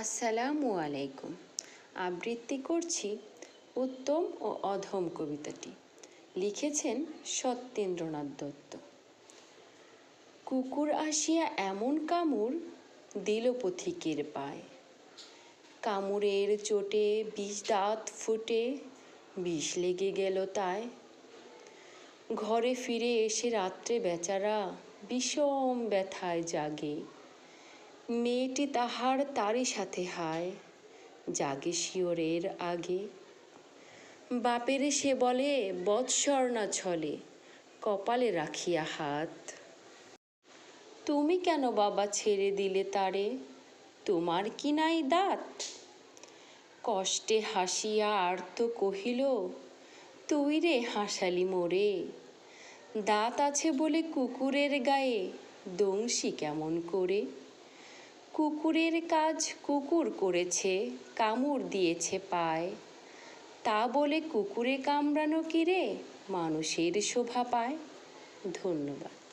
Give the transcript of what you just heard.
আসসালামু আলাইকুম। আবৃত্তি করছি উত্তম ও অধম কবিতাটি। লিখেছেন সত্যেন্দ্রনাথ দত্ত। কুকুর আসিয়া এমন কামড় দিল পথিকের পায়। কামড়ের চোটে বিষ দাঁত ফুটে, বিষ লেগে গেল তাই ঘরে ফিরে এসে রাত্রে বেচারা বিষম ব্যথায় জাগে। মেয়েটি তাহার তারই সাথে হায়, জাগে শিওরের আগে। বাপেরে সে বলে, বৎসর না ছলে, কপালে রাখিয়া হাত। তুমি কেন বাবা ছেড়ে দিলে তারে? তোমার কি নাই দাঁত? কষ্টে হাসিয়া আর তো কহিল, তুই রে হাসালি মোরে। দাঁত আছে বলে কুকুরের গায়ে, দংশি কেমন করে? কুকুরের কাজ কুকুর করেছে, কামড় দিয়েছে পায়। তা বলে কুকুরে কামড়ানো কিরে মানুষের শোভা পায়। ধন্যবাদ।